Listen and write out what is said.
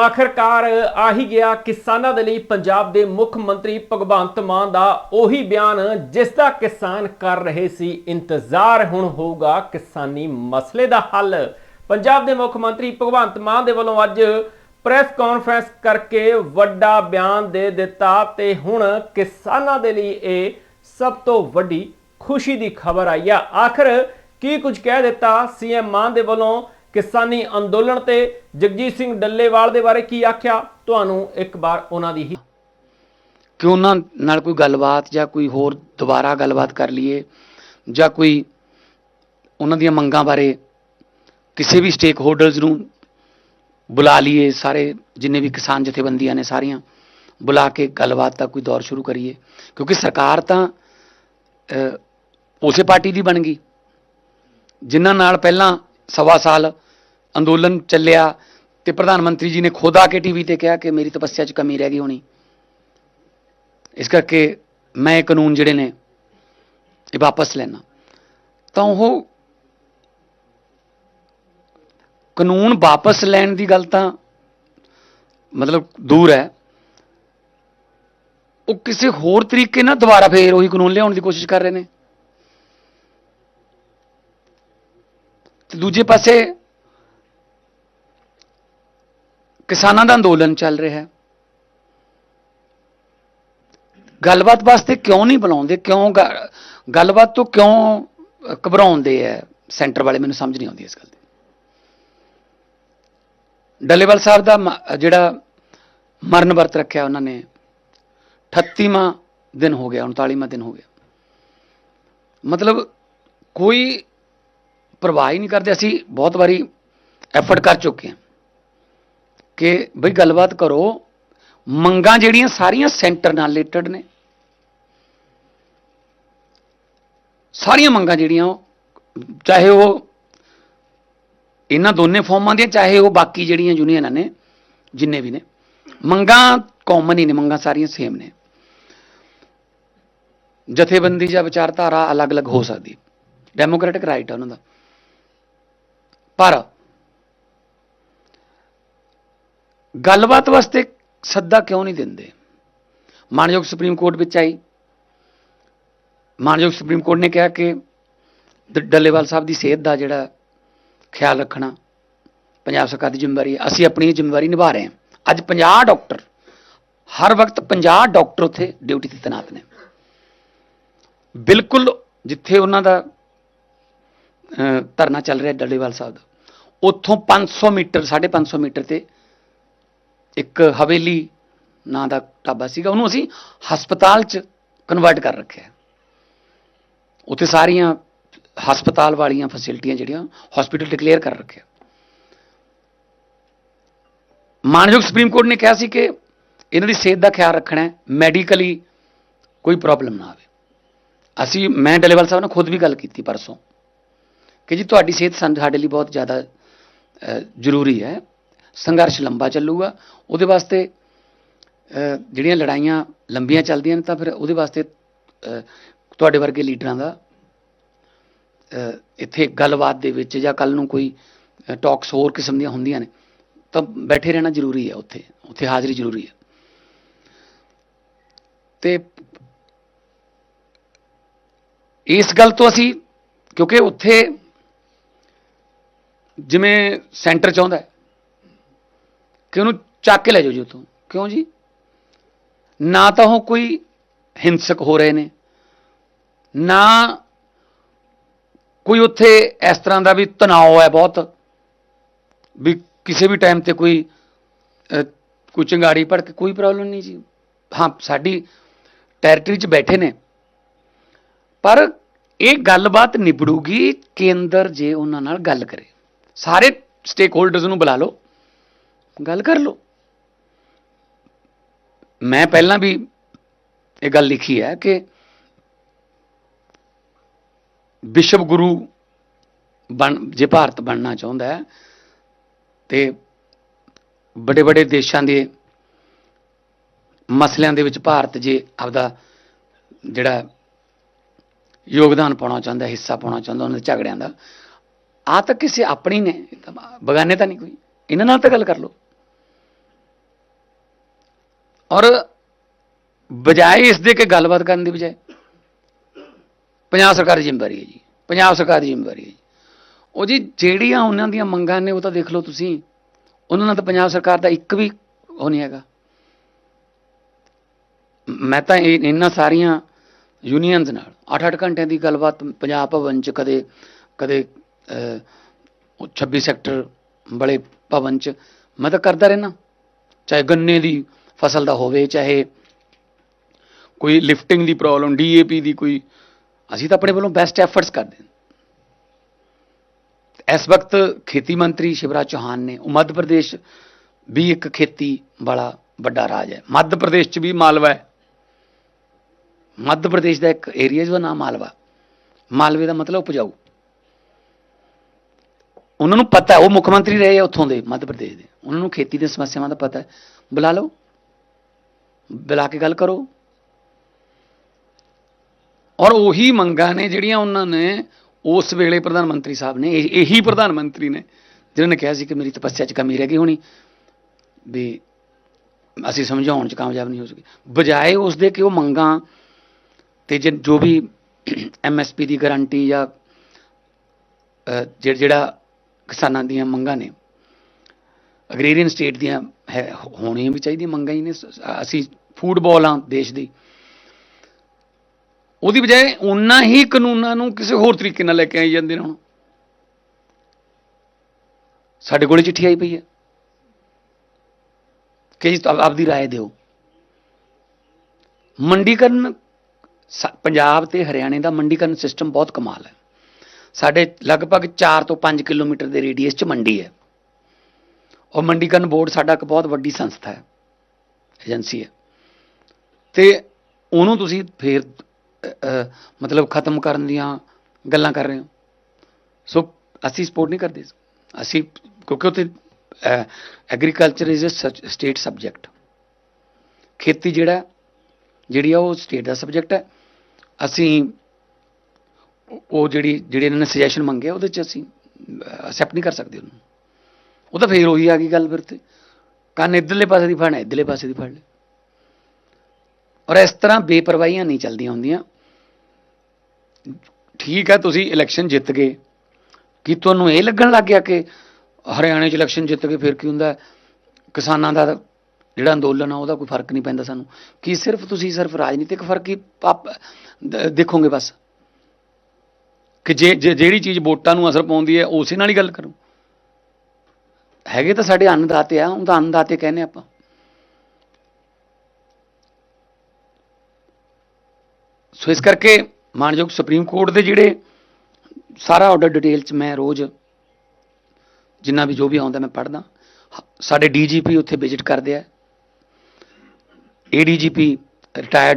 ਆਖਰਕਾਰ ਆ ਹੀ ਗਿਆ ਕਿਸਾਨਾਂ ਦੇ ਲਈ ਪੰਜਾਬ ਦੇ ਮੁੱਖ ਮੰਤਰੀ ਭਗਵੰਤ ਮਾਨ ਦਾ ਉਹੀ ਬਿਆਨ, ਜਿਸ ਦਾ ਕਿਸਾਨ ਕਰ ਰਹੇ ਸੀ ਇੰਤਜ਼ਾਰ, ਹੁਣ ਹੋਊਗਾ ਕਿਸਾਨੀ ਮਸਲੇ ਦਾ ਹੱਲ। ਪੰਜਾਬ ਦੇ ਮੁੱਖ ਮੰਤਰੀ ਭਗਵੰਤ ਮਾਨ ਦੇ ਵੱਲੋਂ ਅੱਜ ਪ੍ਰੈਸ ਕਾਨਫਰੰਸ ਕਰਕੇ ਵੱਡਾ ਬਿਆਨ ਦੇ ਦਿੱਤਾ ਤੇ ਹੁਣ ਕਿਸਾਨਾਂ ਦੇ ਲਈ ਇਹ ਸਭ ਤੋਂ ਵੱਡੀ ਖੁਸ਼ੀ ਦੀ ਖਬਰ ਆਈ ਆ। ਆਖਰ ਕੀ ਕੁਝ ਕਹਿ ਦਿੱਤਾ? ਸੀਐਮ ਮਾਨ ਦੇ ਵੱਲੋਂ ਕਿਸਾਨੀ ਅੰਦੋਲਨ ਤੇ ਜਗਜੀਤ ਸਿੰਘ ਡੱਲੇਵਾਲ ਦੇ ਬਾਰੇ ਕੀ ਆਖਿਆ? ਤੁਹਾਨੂੰ ਇੱਕ ਵਾਰ ਉਹਨਾਂ ਦੀ ਹੀ ਕਿ ਉਹਨਾਂ ਨਾਲ ਕੋਈ ਗੱਲਬਾਤ ਜਾਂ ਕੋਈ ਹੋਰ ਦੁਬਾਰਾ ਗੱਲਬਾਤ ਕਰ ਲਈਏ ਜਾਂ ਕੋਈ ਉਹਨਾਂ ਦੀਆਂ ਮੰਗਾਂ ਬਾਰੇ ਕਿਸੇ ਵੀ ਸਟੇਕ ਹੋਲਡਰਸ ਨੂੰ ਬੁਲਾ ਲਈਏ, ਸਾਰੇ ਜਿੰਨੇ ਵੀ ਕਿਸਾਨ ਜਥੇਬੰਦੀਆਂ ਨੇ ਸਾਰੀਆਂ, ਬੁਲਾ ਕੇ ਗੱਲਬਾਤ ਦਾ ਕੋਈ ਦੌਰ ਸ਼ੁਰੂ ਕਰੀਏ। ਕਿਉਂਕਿ ਸਰਕਾਰ ਤਾਂ ਉਸੇ ਪਾਰਟੀ ਦੀ ਬਣ ਗਈ। ਜਿਨ੍ਹਾਂ ਨਾਲ ਪਹਿਲਾਂ ਸਵਾ ਸਾਲ ਅੰਦੋਲਨ ਚੱਲਿਆ ਤੇ ਪ੍ਰਧਾਨ ਮੰਤਰੀ ਜੀ ਨੇ ਖੁਦ ਆ ਕੇ ਟੀਵੀ ਤੇ ਕਿਹਾ ਕਿ ਮੇਰੀ ਤਪੱਸਿਆ 'ਚ ਕਮੀ ਰਹਿ ਗਈ ਹੋਣੀ। ਇਸ ਕਰਕੇ ਮੈਂ ਇਹ ਕਾਨੂੰਨ ਜਿਹੜੇ ਨੇ ਇਹ ਵਾਪਸ ਲੈਣਾ ਤਾਂ ਉਹ ਕਾਨੂੰਨ ਵਾਪਸ ਲੈਣ ਦੀ ਗੱਲ ਤਾਂ ਮਤਲਬ ਦੂਰ ਹੈ। ਉਹ ਕਿਸੇ ਹੋਰ ਤਰੀਕੇ ਨਾਲ ਦੁਬਾਰਾ ਫੇਰ ਉਹੀ ਕਾਨੂੰਨ ਲਿਆਉਣ ਦੀ ਕੋਸ਼ਿਸ਼ ਕਰ ਰਹੇ ਨੇ। ਤੇ ਦੂਜੇ ਪਾਸੇ ਕਿਸਾਨਾਂ ਦਾ ਅੰਦੋਲਨ ਚੱਲ ਰਿਹਾ ਹੈ। ਗੱਲਬਾਤ ਵਾਸਤੇ ਕਿਉਂ ਨਹੀਂ ਬੁਲਾਉਂਦੇ? ਕਿਉਂ ਗ- ਗੱਲਬਾਤ ਤੋਂ ਕਿਉਂ ਘਬਰਾਉਂਦੇ ਐ? ਸੈਂਟਰ ਵਾਲੇ ਮੈਨੂੰ ਸਮਝ ਨਹੀਂ ਆਉਂਦੀ ਇਸ ਗੱਲ ਦੀ। ਡੱਲੇਵਾਲ ਸਾਹਿਬ ਦਾ ਮ- ਜਿਹੜਾ ਮਰਨ ਵਰਤ ਰੱਖਿਆ ਉਹਨਾਂ ਨੇ 38ਵਾਂ ਦਿਨ ਹੋ ਗਿਆ 39ਵਾਂ ਦਿਨ ਹੋ ਗਿਆ। ਮਤਲਬ ਕੋਈ ਪ੍ਰਵਾਹ ਹੀ ਨਹੀਂ ਕਰਦੇ, ਅਸੀਂ ਬਹੁਤ ਵਾਰੀ ਐਫਰਟ ਕਰ ਚੁੱਕੇ ਹਾਂ ਕਿ ਬਈ ਗੱਲਬਾਤ ਕਰੋ, ਮੰਗਾਂ ਜਿਹੜੀਆਂ ਸਾਰੀਆਂ ਸੈਂਟਰ ਨਾਲ ਰਿਲੇਟਡ ਨੇ। ਸਾਰੀਆਂ ਮੰਗਾਂ ਜਿਹੜੀਆਂ ਉਹ, ਚਾਹੇ ਉਹ ਇਹਨਾਂ ਦੋਨੇ ਫਾਰਮਾਂ ਦੀਆਂ, ਚਾਹੇ ਉਹ ਬਾਕੀ ਜਿਹੜੀਆਂ ਯੂਨੀਅਨਾਂ ਨੇ, ਜਿੰਨੇ ਵੀ ਨੇ, ਮੰਗਾਂ ਕਾਮਨ ਹੀ ਨੇ, ਮੰਗਾਂ ਸਾਰੀਆਂ ਸੇਮ ਨੇ। ਜਥੇਬੰਦੀ ਜਾਂ ਵਿਚਾਰਧਾਰਾ ਅਲੱਗ-ਅਲੱਗ ਹੋ ਸਕਦੀ। ਡੈਮੋਕ੍ਰੈਟਿਕ ਰਾਈਟ ਹੈ ਉਹਨਾਂ ਦਾ। ਪਰ ਗੱਲਬਾਤ ਵਾਸਤੇ ਸੱਦਾ ਕਿਉਂ ਨਹੀਂ ਦਿੰਦੇ? ਮਾਨਯੋਗ ਸੁਪਰੀਮ ਕੋਰਟ ਵਿੱਚ ਆਈ। ਮਾਨਯੋਗ ਸੁਪਰੀਮ ਕੋਰਟ ਨੇ ਕਿਹਾ ਕਿ ਡੱਲੇਵਾਲ ਸਾਹਿਬ ਦੀ ਸਿਹਤ ਦਾ ਜਿਹੜਾ ਖਿਆਲ ਰੱਖਣਾ ਪੰਜਾਬ ਸਰਕਾਰ ਦੀ ਜ਼ਿੰਮੇਵਾਰੀ ਹੈ। ਅਸੀਂ ਆਪਣੀ ਜ਼ਿੰਮੇਵਾਰੀ ਨਿਭਾ ਰਹੇ ਹਾਂ। ਅੱਜ 50 ਡਾਕਟਰ, ਹਰ ਵਕਤ 50 ਡਾਕਟਰ ਉੱਥੇ ਡਿਊਟੀ ਤੇ ਤੈਨਾਤ ਨੇ। ਬਿਲਕੁਲ ਜਿੱਥੇ ਉਹਨਾਂ ਦਾ ਧਰਨਾ ਚੱਲ ਰਿਹਾ ਡੱਲੇਵਾਲ ਸਾਹਿਬ ਦਾ। ਉੱਥੋਂ 500 ਮੀਟਰ 550 ਮੀਟਰ ਤੇ ਇੱਕ ਹਵੇਲੀ ਨਾਂ ਦਾ ਢਾਬਾ ਸੀਗਾ। ਉਹਨੂੰ ਅਸੀਂ ਹਸਪਤਾਲ 'ਚ ਕਨਵਰਟ ਕਰ ਰੱਖਿਆ ਉੱਥੇ ਸਾਰੀਆਂ ਹਸਪਤਾਲ ਵਾਲੀਆਂ ਫੈਸਿਲਿਟੀਆਂ ਜਿਹੜੀਆਂ ਹਸਪੀਟਲ ਡਿਕਲੇਅਰ ਕਰ ਰੱਖਿਆ ਮਾਨਯੋਗ ਸੁਪਰੀਮ ਕੋਰਟ ਨੇ ਕਿਹਾ ਸੀ ਕਿ ਇਹਨਾਂ ਦੀ ਸਿਹਤ ਦਾ ਖਿਆਲ ਰੱਖਣਾ ਹੈ ਮੈਡੀਕਲੀ ਕੋਈ ਪ੍ਰੋਬਲਮ ਨਾ ਆਵੇ। ਅਸੀਂ, ਮੈਂ ਡਲੇਵਾਲ ਸਾਹਿਬ ਨਾਲ ਖੁਦ ਵੀ ਗੱਲ ਕੀਤੀ ਪਰਸੋਂ ਕਿ ਜੀ ਤੁਹਾਡੀ ਸਿਹਤ ਸਾਨੂੰ- ਸਾਡੇ ਲਈ ਬਹੁਤ ਜ਼ਿਆਦਾ ਜ਼ਰੂਰੀ ਹੈ। ਸੰਘਰਸ਼ ਲੰਬਾ ਚੱਲੂਗਾ। ਉਹਦੇ ਵਾਸਤੇ ਜਿਹੜੀਆਂ ਲੜਾਈਆਂ ਲੰਬੀਆਂ ਚੱਲਦੀਆਂ ਨੇ, ਤਾਂ ਫਿਰ ਉਹਦੇ ਵਾਸਤੇ ਤੁਹਾਡੇ ਵਰਗੇ ਲੀਡਰਾਂ ਦਾ ਇੱਥੇ ਗੱਲਬਾਤ ਦੇ ਵਿੱਚ ਜਾਂ ਕੱਲ ਨੂੰ ਕੋਈ ਟਾਕਸ ਹੋਰ ਕਿਸਮ ਦੀਆਂ ਹੁੰਦੀਆਂ ਨੇ, ਤਾਂ ਬੈਠੇ ਰਹਿਣਾ ਜ਼ਰੂਰੀ ਹੈ ਉੱਥੇ। ਉੱਥੇ ਹਾਜ਼ਰੀ ਜ਼ਰੂਰੀ ਹੈ। ਤੇ ਇਸ ਗੱਲ ਤੋਂ ਅਸੀਂ, ਕਿਉਂਕਿ ਉੱਥੇ ਜਿਵੇਂ ਸੈਂਟਰ ਚਾਹੁੰਦਾ ਹੈ, ਕਿ ਉਹਨੂੰ ਚੱਕ ਕੇ ਲੈ ਜਾਓ ਜੀ ਉੱਥੋਂ। ਕਿਉਂ ਜੀ? ਨਾ ਤਾਂ ਉਹ ਕੋਈ ਹਿੰਸਕ ਹੋ ਰਹੇ ਨੇ, ਨਾ ਕੋਈ ਉੱਥੇ ਇਸ ਤਰ੍ਹਾਂ ਦਾ ਵੀ ਤਣਾਅ ਹੈ ਬਹੁਤ, ਵੀ ਕਿਸੇ ਵੀ ਟਾਈਮ ਤੇ ਕੋਈ ਕੋਈ ਚੰਗਾੜੀ ਭੜ ਕੇ ਕੋਈ ਪ੍ਰੋਬਲਮ ਨਹੀਂ ਜੀ। ਹਾਂ, ਸਾਡੀ ਟੈਰੀਟਰੀ 'ਚ ਬੈਠੇ ਨੇ। ਪਰ ਇਹ ਗੱਲਬਾਤ ਨਿਬੜੂਗੀ ਕੇਂਦਰ ਜੇ ਉਹਨਾਂ ਨਾਲ ਗੱਲ ਕਰੇ। ਸਾਰੇ ਸਟੇਕ ਹੋਲਡਰਸ ਨੂੰ ਬੁਲਾ ਲਓ, ਗੱਲ ਕਰ ਲਓ। ਮੈਂ ਪਹਿਲਾਂ ਵੀ ਇਹ ਗੱਲ ਲਿਖੀ ਹੈ ਕਿ ਵਿਸ਼ਵ ਗੁਰੂ ਬਣ, ਜੇ ਭਾਰਤ ਬਣਨਾ ਚਾਹੁੰਦਾ ਹੈ, ਤੇ ਵੱਡੇ ਵੱਡੇ ਦੇਸ਼ਾਂ ਦੇ ਮਸਲਿਆਂ ਦੇ ਵਿੱਚ ਭਾਰਤ ਜੇ ਆਪਦਾ ਜਿਹੜਾ ਯੋਗਦਾਨ ਪਾਉਣਾ ਚਾਹੁੰਦਾ, ਹਿੱਸਾ ਪਾਉਣਾ ਚਾਹੁੰਦਾ, ਉਹਨਾਂ ਦੇ ਝਗੜਿਆਂ ਦਾ ਆ ਤਾਂ ਕਿਸੇ ਆਪਣੀ ਨੇ, ਬਗਾਨੇ ਤਾਂ ਨਹੀਂ ਕੋਈ। ਇਹਨਾਂ ਨਾਲ ਤਾਂ ਗੱਲ ਕਰ ਲਓ। ਔਰ ਬਜਾਏ ਇਸ ਦੇ ਕਿ ਗੱਲਬਾਤ ਕਰਨ ਦੀ ਬਜਾਏ, ਪੰਜਾਬ ਸਰਕਾਰ ਦੀ ਜ਼ਿੰਮੇਵਾਰੀ ਹੈ ਜੀ। ਪੰਜਾਬ ਸਰਕਾਰ ਦੀ ਜ਼ਿੰਮੇਵਾਰੀ ਹੈ ਜੀ। ਉਹ ਜੀ ਜਿਹੜੀਆਂ ਉਹਨਾਂ ਦੀਆਂ ਮੰਗਾਂ ਨੇ ਉਹ ਤਾਂ ਦੇਖ ਲਓ ਤੁਸੀਂ, ਉਹਨਾਂ ਨਾਲ ਤਾਂ ਪੰਜਾਬ ਸਰਕਾਰ ਦਾ ਇੱਕ ਵੀ ਉਹ ਨਹੀਂ ਹੈਗਾ। ਮੈਂ ਤਾਂ ਇਹਨਾਂ ਸਾਰੀਆਂ ਯੂਨੀਅਨਸ ਨਾਲ 8-8 ਘੰਟਿਆਂ ਦੀ ਗੱਲਬਾਤ ਪੰਜਾਬ ਭਵਨ ਚ ਕਦੇ ਕਦੇ 26 ਸੈਕਟਰ ਵਾਲੇ ਭਵਨ ਚ ਮੈਂ ਤਾਂ ਕਰਦਾ ਰਹਿਣਾ ਚਾਹੇ ਗੰਨੇ ਦੀ ਫਸਲ ਦਾ ਹੋਵੇ, ਚਾਹੇ ਕੋਈ ਲਿਫਟਿੰਗ ਦੀ ਪ੍ਰੋਬਲਮ ਡੀਏਪੀ ਦੀ ਕੋਈ, ਅਸੀਂ ਤਾਂ ਆਪਣੇ ਵੱਲੋਂ ਬੈਸਟ ਐਫਰਟਸ ਕਰਦੇ ਹਾਂ। ਇਸ ਵਕਤ ਖੇਤੀ ਮੰਤਰੀ ਸ਼ਿਵਰਾਜ ਚੌਹਾਨ ਨੇ ਉਹ ਮੱਧ ਪ੍ਰਦੇਸ਼ ਵੀ ਇੱਕ ਖੇਤੀ ਵਾਲਾ ਵੱਡਾ ਰਾਜ ਹੈ। ਮੱਧ ਪ੍ਰਦੇਸ਼ ਚ ਵੀ ਮਾਲਵਾ ਹੈ। ਮੱਧ ਪ੍ਰਦੇਸ਼ ਦਾ ਇੱਕ ਏਰੀਆ ਜਿਹਦਾ ਨਾਮ ਮਾਲਵਾ। ਮਾਲਵੇ ਦਾ ਮਤਲਬ ਉਪਜਾਊ। ਉਹਨਾਂ ਨੂੰ ਪਤਾ ਉਹ ਮੁੱਖ ਮੰਤਰੀ ਰਹੇ ਆ ਉੱਥੋਂ ਦੇ ਮੱਧ ਪ੍ਰਦੇਸ਼ ਦੇ। ਉਹਨਾਂ ਨੂੰ ਖੇਤੀ ਦੀਆਂ ਸਮੱਸਿਆਵਾਂ ਦਾ ਪਤਾ ਹੈ। ਬੁਲਾ ਲਓ। ਬੁਲਾ ਕੇ ਗੱਲ ਕਰੋ। ਔਰ ਉਹੀ ਮੰਗਾਂ ਨੇ ਜਿਹੜੀਆਂ ਉਹਨਾਂ ਨੇ ਉਸ ਵੇਲੇ ਪ੍ਰਧਾਨ ਮੰਤਰੀ ਸਾਹਿਬ ਨੇ ਇਹ- ਇਹੀ ਪ੍ਰਧਾਨ ਮੰਤਰੀ ਨੇ ਜਿਨ੍ਹਾਂ ਨੇ ਕਿਹਾ ਸੀ ਕਿ ਮੇਰੀ ਤਪੱਸਿਆ 'ਚ ਕਮੀ ਰਹਿ ਗਈ ਹੋਣੀ ਵੀ ਅਸੀਂ ਸਮਝਾਉਣ 'ਚ ਕਾਮਯਾਬ ਨਹੀਂ ਹੋ ਸਕੇ। ਬਜਾਏ ਉਸ ਦੇ ਕਿ ਉਹ ਮੰਗਾਂ ਤੇ ਜਿ- ਜੋ ਵੀ ਐਮਐਸਪੀ ਦੀ ਗਾਰੰਟੀ ਜਾਂ ਅਹ, ਜਿਹੜਾ ਕਿਸਾਨਾਂ ਦੀਆਂ ਮੰਗਾਂ ਨੇ ਅਗਰੇਰੀਅਨ ਸਟੇਟ ਦੀਆਂ ਹੈ ਹੋਣੀਆਂ ਵੀ ਚਾਹੀਦੀਆਂ ਮੰਗਾਂ ਹੀ ਨੇ ਸ- ਅਸੀਂ ਫੂਡਬਾਲ ਆ ਦੇਸ਼ ਦੀ ਉਹਦੀ ਬਜਾਏ ਉਹਨਾਂ ਹੀ ਕਾਨੂੰਨਾਂ ਨੂੰ ਕਿਸੇ ਹੋਰ ਤਰੀਕੇ ਨਾਲ ਲੈ ਕੇ ਆਈ ਜਾਂਦੇ ਨੇ ਹੁਣ ਸਾਡੇ ਕੋਲੇ ਚਿੱਠੀ ਆਈ ਪਈ ਹੈ ਕਿ ਜੀ ਆਪ- ਆਪਦੀ رائے ਦਿਓ ਮੰਡੀਕਰਨ ਸ- ਪੰਜਾਬ ਤੇ ਹਰਿਆਣੇ ਦਾ ਮੰਡੀਕਰਨ ਸਿਸਟਮ ਬਹੁਤ ਕਮਾਲ ਹੈ ਸਾਡੇ ਲਗਭਗ 4 ਤੋਂ 5 ਕਿਲੋਮੀਟਰ ਦੇ ਰੇਡੀਅਸ 'ਚ ਮੰਡੀ ਹੈ। ਔਰ ਮੰਡੀਕਰਨ ਬੋਰਡ ਸਾਡਾ ਇੱਕ ਬਹੁਤ ਵੱਡੀ ਸੰਸਥਾ ਹੈ, ਏਜੰਸੀ ਹੈ। ਤੇ ਉਹਨੂੰ ਤੁਸੀਂ ਫੇਰ ਮਤਲਬ ਖਤਮ ਕਰਨ ਦੀਆਂ ਗੱਲਾਂ ਕਰ ਰਹੇ ਹੋ। ਸੋ ਅਸੀਂ ਸਪੋਰਟ ਨਹੀਂ ਕਰਦੇ। ਅਸੀਂ, ਕਿਉਂਕਿ ਉੱਥੇ agriculture is a state subject ਖੇਤੀ ਜਿਹੜਾ ਜਿਹੜੀ ਆ ਉਹ ਸਟੇਟ ਦਾ ਸਬਜੈਕਟ ਹੈ। ਅਸੀਂ ਉਹ- ਜਿਹੜੀ, ਜਿਹੜੇ ਇਹਨਾਂ ਨੇ ਸੁਜੈਸ਼ਨ ਮੰਗਿਆ ਉਹਦੇ ਚ ਅਸੀਂ ਅਸੈਪਟ ਨਹੀਂ ਕਰ ਸਕਦੇ ਉਹਨੂੰ। ਉਹ ਤਾਂ ਫੇਰ ਉਹੀ ਆ ਗਈ ਗੱਲ ਫਿਰ ਤੇ। ਕੰਨ ਇੱਧਰਲੇ ਪਾਸੇ ਦੀ ਫੜਨਾ ਇੱਧਰਲੇ ਪਾਸੇ ਦੀ ਫੜ ਲੈ। ਔਰ ਇਸ ਤਰ੍ਹਾਂ ਬੇਪਰਵਾਹੀਆਂ ਨਹੀਂ ਚੱਲਦੀਆਂ ਹੁੰਦੀਆਂ। ਠੀਕ ਹੈ, ਤੁਸੀਂ ਇਲੈਕਸ਼ਨ ਜਿੱਤ ਗਏ। ਕੀ ਤੁਹਾਨੂੰ ਇਹ ਲੱਗਣ ਲੱਗ ਗਿਆ ਕਿ ਹਰਿਆਣੇ 'ਚ ਇਲੈਕਸ਼ਨ ਜਿੱਤ ਕੇ ਫਿਰ ਕੀ ਹੁੰਦਾ? ਕਿਸਾਨਾਂ ਦਾ ਜਿਹੜਾ ਅੰਦੋਲਨ ਆ, ਉਹਦਾ ਕੋਈ ਫ਼ਰਕ ਨਹੀਂ ਪੈਂਦਾ ਸਾਨੂੰ। ਕੀ ਸਿਰਫ ਤੁਸੀਂ ਸਿਰਫ ਰਾਜਨੀਤਿਕ ਫ਼ਰਕ ਹੀ ਪਾਪ- ਦੇਖੋਗੇ ਬਸ। ਕਿ ਜੇ ਜੇ- ਜਿਹੜੀ ਚੀਜ਼ ਵੋਟਾਂ ਨੂੰ ਅਸਰ ਪਾਉਂਦੀ ਹੈ, ਉਸੇ ਨਾਲ ਹੀ ਗੱਲ ਕਰੋ। ਹੈਗੇ ਤਾਂ ਸਾਡੇ ਅੰਨਦਾਤੇ ਆ ਉਹਦਾ ਅੰਨਦਾਤੇ ਕਹਿੰਦੇ ਆਪਾਂ। ਸੋ ਇਸ ਕਰਕੇ ਮਾਨਯੋਗ ਸੁਪਰੀਮ ਕੋਰਟ ਦੇ ਜਿਹੜੇ ਸਾਰਾ ਆਰਡਰ ਡਿਟੇਲ ਚ ਮੈਂ ਰੋਜ਼ ਜਿੰਨਾ ਵੀ ਜੋ ਵੀ ਆਉਂਦਾ ਮੈਂ ਪੜ੍ਹਦਾ। ਹ- ਸਾਡੇ ਡੀਜੀਪੀ ਉੱਥੇ ਵਿਜ਼ਿਟ ਕਰਦੇ ਆ। ADGP retired